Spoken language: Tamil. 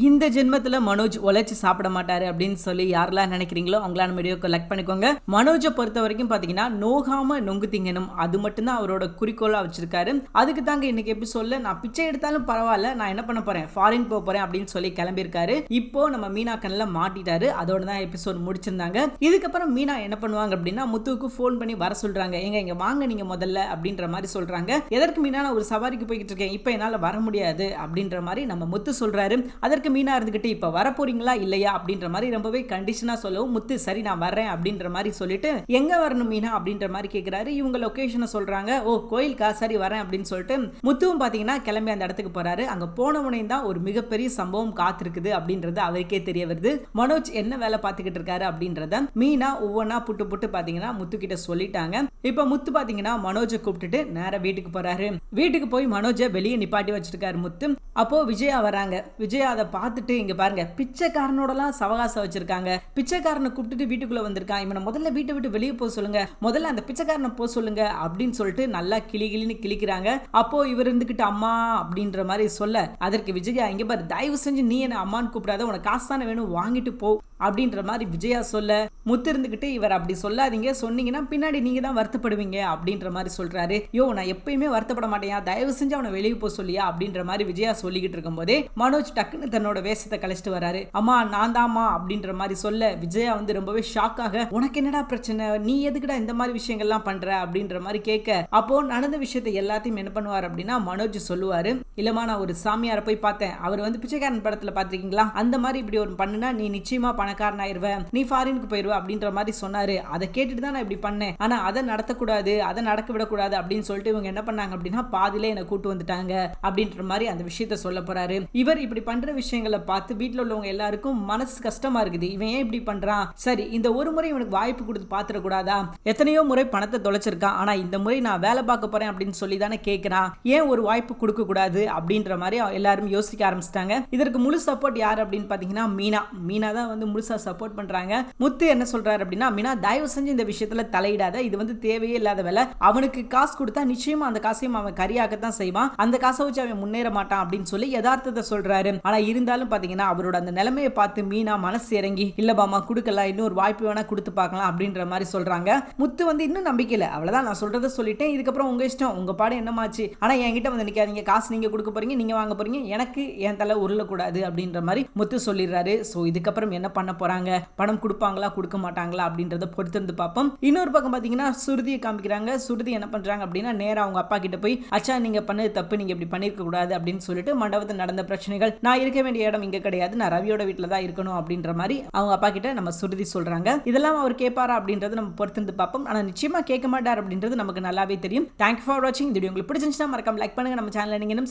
இந்த ஜென்மத்தில் மனோஜ் உழைச்சி சாப்பிட மாட்டாரு அப்படின்னு சொல்லி யாரெல்லாம் நினைக்கிறீங்களோ அவங்களான வீடியோ கலெக்ட் பண்ணிக்கோங்க. மனோஜை பொறுத்த வரைக்கும் பார்த்தீங்கன்னா நோகாம நொங்கு திங்கணும் அது மட்டும்தான் அவரோட குறிக்கோளாக வச்சிருக்காரு. அதுக்கு தாங்க இன்னைக்கு எப்படி சொல்ல நான் பிச்சை எடுத்தாலும் பரவாயில்ல நான் என்ன பண்ண போறேன்? ஃபாரின் போக போறேன் அப்படின்னு சொல்லி கிளம்பியிருக்காரு. இப்போ நம்ம மீனா கண்ணில் மாட்டிட்டாரு. அதோட தான் எபிசோட் முடிச்சிருந்தாங்க. இதுக்கப்புறம் மீனா என்ன பண்ணுவாங்க அப்படின்னா முத்துவுக்கு ஃபோன் பண்ணி வர சொல்றாங்க. எங்க இங்க வாங்க நீங்க முதல்ல அப்படின்ற மாதிரி சொல்றாங்க. எதற்கு மீனா நான் ஒரு சவாரிக்கு போய்கிட்டு இருக்கேன். இப்போ என்னால் வர முடியாது அப்படின்ற மாதிரி நம்ம முத்து சொல்றாரு. அதற்கு இருக்க மீனாக இருந்துக்கிட்டு இப்போ வரப்போறீங்களா? இல்லையா? அப்படின்ற மாதிரி ரொம்பவே கண்டிஷனாக சொல்லவும் முத்து சரி நான் வர்றேன் அப்படின்ற மாதிரி சொல்லிட்டு எங்கே வரணும் மீனா? அப்படின்ற மாதிரி கேட்குறாரு இவங்க லொக்கேஷனை சொல்கிறாங்க ஓ கோயிலுக்கா? சரி வரேன் அப்படின்னு சொல்லிட்டு முத்துவும் பார்த்தீங்கன்னா கிளம்பி அந்த இடத்துக்கு போகிறாரு அங்கே போனவனையும் தான் ஒரு மிகப்பெரிய சம்பவம் காத்திருக்குது அப்படின்றது அவருக்கே தெரிய வருது. மனோஜ் என்ன வேலை பார்த்துக்கிட்டு இருக்காரு அப்படின்றத மீனா ஒவ்வொன்றா புட்டு புட்டு பார்த்தீங்கன்னா முத்து கிட்ட சொல்லிட்டாங்க. இப்போ முத்து பார்த்தீங்கன்னா மனோஜை கூப்பிட்டுட்டு நேராக வீட்டுக்கு போகிறாரு வீட்டுக்கு போய் மனோஜை வெளியே நிப்பாட்டி வச்சிருக்காரு முத்து. அப்போ விஜயா வராங்க. விஜயா அதை பார்த்துட்டு இங்க பாருங்க பிச்சைக்காரனோடலாம் சவகாசம் வச்சிருக்காங்க. பிச்சைக்காரனை கூப்பிட்டுட்டு வீட்டுக்குள்ள வந்திருக்கான். இவனை முதல்ல வீட்டை விட்டு வெளியே போக சொல்லுங்க. முதல்ல அந்த பிச்சைக்காரனை போக சொல்லுங்க அப்படின்னு சொல்லிட்டு நல்லா கிளி கிளின்னு கிளிக்கிறாங்க. அப்போ இவர் இருந்துகிட்டு அம்மா அப்படின்ற மாதிரி சொல்ல அதற்கு விஜயா இங்கே பாரு தயவு செஞ்சு நீ என்ன அம்மான்னு கூப்பிடாத உனக்கு காசு தானே வேணும் வாங்கிட்டு போ அப்படின்ற மாதிரி விஜயா சொல்ல முத்து இருந்துக்கிட்டு இவர் அப்படி சொல்லாதீங்க சொன்னீங்கன்னா பின்னாடி நீங்க தான் வருத்தப்படுவீங்க அப்படின்ற மாதிரி சொல்றாரு. யோ நான் எப்பயுமே வருத்தப்பட மாட்டேயா தயவு செஞ்சு அவனை வெளியே போக சொல்லியா அப்படின்ற மாதிரி விஜயா சொல்லிக்கிட்டு இருக்கும்போதே மனோஜ் டக்குன்னு தன்னோட வேஷத்தை கழிச்சிட்டு வராரு. அம்மா நான் தாம்மா அப்படின்ற மாதிரி சொல்ல விஜயா வந்து ரொம்பவே ஷாக்காக உனக்கு என்னடா பிரச்சனை? நீ எதுக்குடா இந்த மாதிரி விஷயங்கள்லாம் பண்ற? அப்படின்ற மாதிரி கேட்க அப்போ நடந்த விஷயத்தை எல்லாத்தையும் என்ன பண்ணுவார் அப்படின்னா மனோஜ் சொல்லுவாரு. இல்லைம்மா நான் ஒரு சாமியாரை போய் பார்த்தேன். அவர் வந்து பிச்சைக்காரன் படத்தில் பார்த்துருக்கீங்களா? அந்த மாதிரி இப்படி ஒரு பண்ணுனா நீ நிச்சயமா பணக்காரன் ஆயிருவ. நீ ஃபாரினுக்கு போயிடுவ அப்படின்ற மாதிரி சொன்னாரு. அதை கேட்டுட்டு தான் நான் இப்படி பண்ணேன். ஆனால் அதை நடத்தக்கூடாது அதை நடக்க விடக்கூடாது அப்படின்னு சொல்லிட்டு இவங்க என்ன பண்ணாங்க அப்படின்னா பாதியிலே என்னை கூட்டு வந்துட்டாங்க அப்படின்ற மாதிரி அந்த விஷயத்த சொல்ல போறாரு. இவர் இப்படி பண்ற விஷயங்களை பார்த்து வீட்டில் உள்ளவங்க எல்லாருக்கும் மனசு கஷ்டமா இருக்குது. இவன் ஏன் இப்படி பண்றான்? சரி இந்த ஒரு முறை இவனுக்கு வாய்ப்பு கொடுத்து பாத்துடக்கூடாதா எத்தனையோ முறை பணத்தை தொலைச்சிருக்கான். ஆனா இந்த முறை நான் வேலை பார்க்க போறேன் அப்படின்னு சொல்லி தானே கேட்கிறான் ஏன் ஒரு வாய்ப்பு கொடுக்க கூடாது அப்படின்ற மாதிரி எல்லாரும் யோசிக்க ஆரம்பிச்சிட்டாங்க. இதற்கு முழு சப்போர்ட் யார் அப்படின்னு பார்த்தீங்கன்னா மீனா. மீனா தான் வந்து முழுசாக சப்போர்ட் பண்ணுறாங்க முத்து என்ன சொல்கிறாரு அப்படின்னா மீனா தயவு செஞ்சு இந்த விஷயத்தில் தலையிடாத. இது வந்து தேவையே இல்லாத வேலை. அவனுக்கு காசு கொடுத்தா நிச்சயமாக அந்த காசையும் அவன் கரியாக்கத்தான் செய்வான். அந்த காசை வச்சு அவன் முன்னேற மாட்டான் அப்படின்னு சொல்லி யதார்த்தத்தை சொல்கிறாரு ஆனால் இருந்தாலும் பார்த்தீங்கன்னா அவரோட அந்த நிலைமையை பார்த்து மீனா மனசு இறங்கி இல்ல பாமா கொடுக்கல இன்னொரு வாய்ப்பு வேணால் கொடுத்து பார்க்கலாம் அப்படின்ற மாதிரி சொல்கிறாங்க முத்து வந்து இன்னும் நம்பிக்கையில் அவ்வளோதான் நான் சொல்கிறத சொல்லிட்டேன். இதுக்கப்புறம் உங்கள் இஷ்டம். உங்கள் பாடம் என்னமாச்சு? ஆனால் என்கிட்ட வந்து நிக்காதீங்க. காசு நீங்கள் கொடுக்க போறீங்க நீங்க வாங்க போறீங்க. எனக்கு என் தலை உருளக்கூடாது அப்படின்ற மாதிரி முத்து சொல்லிடுறாரு. ஸோ இதுக்கப்புறம் என்ன பண்ண போறாங்க? பணம் கொடுப்பாங்களா கொடுக்க மாட்டாங்களா அப்படின்றத பொறுத்திருந்து பார்ப்போம். இன்னொரு பக்கம் பார்த்தீங்கன்னா சுருதியை காமிக்கிறாங்க. சுருதி என்ன பண்றாங்க அப்படின்னா நேராக அவங்க அப்பா கிட்ட போய் அச்சா நீங்க பண்ணது தப்பு நீங்க இப்படி பண்ணிருக்க கூடாது அப்படின்னு சொல்லிட்டு மண்டபத்தில் நடந்த பிரச்சனைகள். நான் இருக்க வேண்டிய இடம் இங்க கிடையாது. நான் ரவியோட வீட்டில் தான் இருக்கணும் அப்படின்ற மாதிரி அவங்க அப்பா கிட்ட நம்ம சுருதி சொல்றாங்க. இதெல்லாம் அவர் கேட்பாரா அப்படின்றது நம்ம பொறுத்திருந்து பார்ப்போம். ஆனால் நிச்சயமா கேட்க மாட்டார் அப்படின்றது நமக்கு நல்லாவே தெரியும். தேங்க்யூ ஃபார் வாட்சிங் இந்த வீடியோ உங்களுக்கு பிடிச்சிருந்துச்சுன்னா மறக்காம லைக் பண்ணுங்க. நம்ம சேனலில் நீங்க இன்னும்